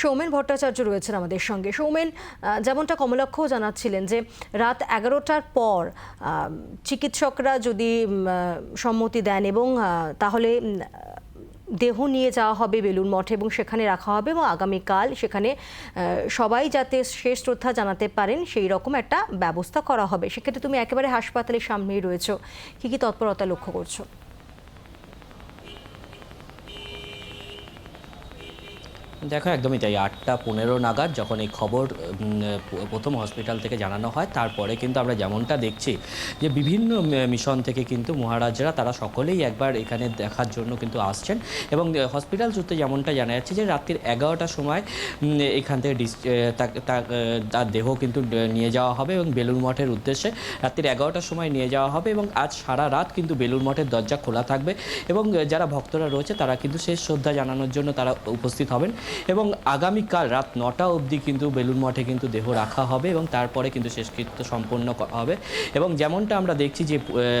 সৌমেন ভট্টাচার্য রয়েছেন আমাদের সঙ্গে। সৌমেন যেমনটা কমলাক্ষও জানাচ্ছিলেন যে রাত এগারোটার পর চিকিৎসকরা যদি সম্মতি দেন এবং তাহলে দেহ নিয়ে যাওয়া হবে বেলুন মঠে এবং সেখানে রাখা হবে এবং আগামীকাল সেখানে সবাই যাতে শেষ শ্রদ্ধা জানাতে পারেন সেই রকম একটা ব্যবস্থা করা হবে। সেক্ষেত্রে তুমি একেবারে হাসপাতালের সামনেই রয়েছো। কি কি তৎপরতা লক্ষ্য করছ? দেখো, একদমই তাই। আটটা পনেরো নাগাদ যখন এই খবর প্রথম হসপিটাল থেকে জানানো হয়, তারপরে কিন্তু আমরা যেমনটা দেখছি যে বিভিন্ন মিশন থেকে কিন্তু মহারাজরা, তারা সকলেই একবার এখানে দেখার জন্য কিন্তু আসছেন এবং হসপিটাল সূত্রে যেমনটা জানা যাচ্ছে যে রাত্রির এগারোটার সময় এখান থেকে তার দেহ কিন্তু নিয়ে যাওয়া হবে এবং বেলুর মঠের উদ্দেশ্যে রাত্রির এগারোটার সময় নিয়ে যাওয়া হবে এবং আজ সারা রাত কিন্তু বেলুর মঠের দরজা খোলা থাকবে এবং যারা ভক্তরা রয়েছে, তারা কিন্তু শেষ শ্রদ্ধা জানানোর জন্য তারা উপস্থিত হবেন। এবং আগামীকাল রাত নটা অবধি কিন্তু বেলুন মঠে কিন্তু দেহ রাখা হবে এবং তারপরে কিন্তু শেষকৃত্য সম্পন্ন করা হবে। এবং যেমনটা আমরা দেখছি যে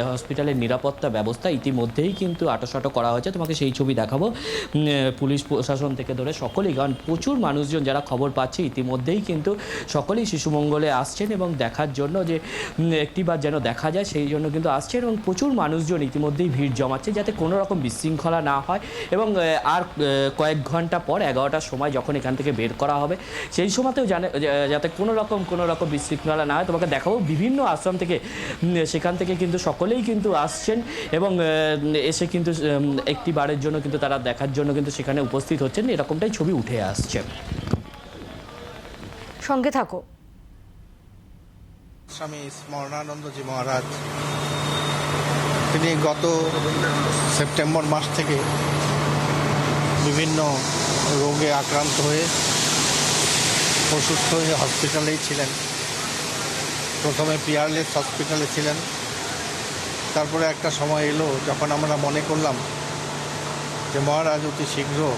হসপিটালের নিরাপত্তা ব্যবস্থা ইতিমধ্যেই কিন্তু আটোসাটো করা হয়েছে। তোমাকে সেই ছবি দেখাবো। পুলিশ প্রশাসন থেকে ধরে সকলেই, কারণ প্রচুর মানুষজন যারা খবর পাচ্ছে ইতিমধ্যেই কিন্তু সকলেই শিশুমঙ্গলে আসছেন এবং দেখার জন্য যে একটিবার যেন দেখা যায় সেই জন্য কিন্তু আসছেন এবং প্রচুর মানুষজন ইতিমধ্যেই ভিড় জমাচ্ছে যাতে কোনো রকম বিশৃঙ্খলা না হয়। এবং আর কয়েক ঘণ্টা পর সময় যখন এখান থেকে বের করা হবে সেই সময়তেও জানে যাতে কোনো রকম কোনো রকম বিশৃঙ্খলা না হয় তোমাকে দেখাবো বিভিন্ন আশ্রম থেকে সেখান থেকে কিন্তু সকলেই কিন্তু আসছেন এবং এসে কিন্তু একটি বারের জন্য কিন্তু তারা দেখার জন্য কিন্তু সেখানে উপস্থিত হচ্ছেন। এরকমটাই ছবি উঠে আসছে। সঙ্গে থাকো। স্বামী স্মরণানন্দজি মহারাজ তিনি গত সেপ্টেম্বর মাস থেকে বিভিন্ন রোগে আক্রান্ত হয়ে অসুস্থ হয়ে হসপিটালেই ছিলেন। প্রথমে পিয়ারলেস হসপিটালে ছিলেন। তারপরে একটা সময় এলো যখন আমরা মনে করলাম যে মহারাজ অতি শীঘ্র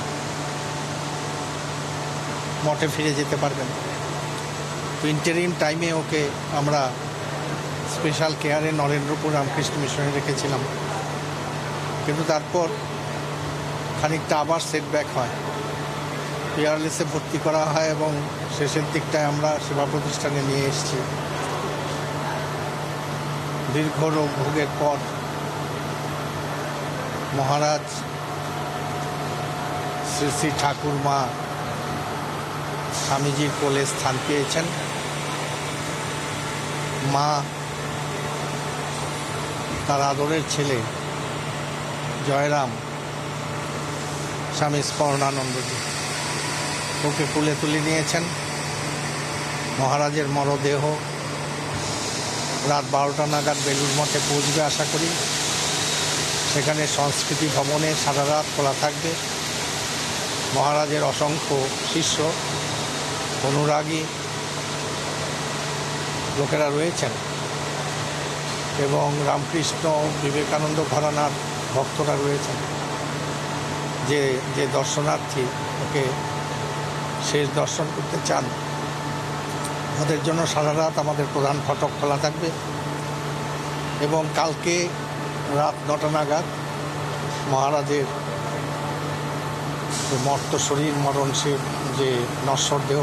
মঠে ফিরে যেতে পারবেন। তো ইন্টারিম টাইমে ওকে আমরা স্পেশাল কেয়ারে নরেন্দ্রপুর রামকৃষ্ণ মিশনে রেখেছিলাম। কিন্তু তারপর খানিকটা আবার সেটব্যাক হয়। পিয়ারলেসে ভর্তি করা হয় এবং শেষের দিকটায় আমরা সেবা প্রতিষ্ঠানে নিয়ে এসেছি। দীর্ঘ রোগ ভোগের পর মহারাজ শ্রী শ্রী ঠাকুর মা স্বামীজির কোলে স্থান পেয়েছেন। মা তার আদরের ছেলে জয়রাম স্বামী স্মরণানন্দজি ওকে কুলে তুলে নিয়েছেন। মহারাজের মরদেহ রাত বারোটা নাগাদ বেলুর মঠে পৌঁছবে আশা করি। সেখানে সংস্কৃতি ভবনে সারা রাত খোলা থাকবে। মহারাজের অসংখ্য শিষ্য, অনুরাগী লোকেরা রয়েছেন এবং রামকৃষ্ণ, বিবেকানন্দ ঘরানার ভক্তরা রয়েছেন। যে যে দর্শনার্থী ওকে শেষ দর্শন করতে চান, তাদের জন্য সারা রাত আমাদের প্রধান ফটক খোলা থাকবে। এবং কালকে রাত নটা নাগাদ মহারাজের যে মর্ত শরীর মরণশীল যে নশ্বর দেহ,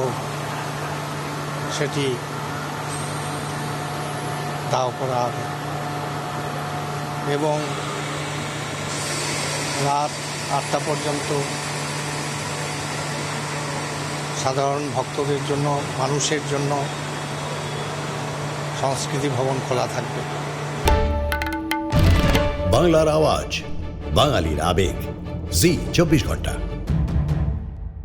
সেটি দাহ করা হবে। এবং রাত আটটা পর্যন্ত সাধারণ ভক্তদের জন্য, মানুষের জন্য সংস্কৃতি ভবন খোলা থাকবে। বাংলার আওয়াজ, বাঙালির আবেগ। জি, চব্বিশ ঘণ্টা।